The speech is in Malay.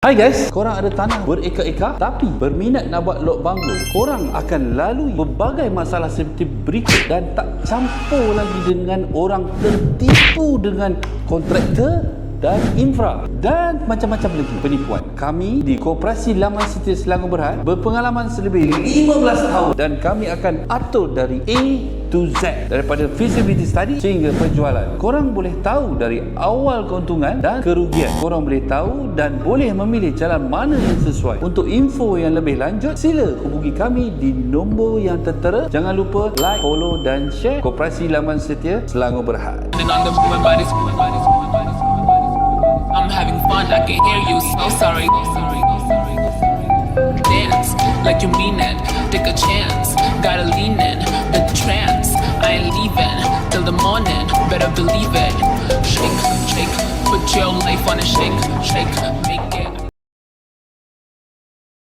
Hai guys, korang ada tanah bereka-eka tapi berminat nak buat lot banglo. Korang akan lalui berbagai masalah seperti berikut dan tak campur lagi dengan orang tertipu dengan kontraktor dan infra dan macam-macam lagi penipuan. Kami di Koperasi Laman Setia Selangor Berhad berpengalaman selebih 15 tahun dan kami akan atur dari A to Z daripada feasibility study sehingga penjualan. Korang boleh tahu dari awal keuntungan dan kerugian. Korang boleh tahu dan boleh memilih jalan mana yang sesuai. Untuk info yang lebih lanjut, sila hubungi kami di nombor yang tertera. Jangan lupa like, follow dan share Koperasi Laman Setia Selangor Berhad. I'm having fun, I can hear you. So sorry, so sorry, so sorry, so sorry. Dance like you mean it. Take a chance, gotta lean in. The trance, I ain't leaving till the morning. Better believe it. Shake, shake, put your life on a shake.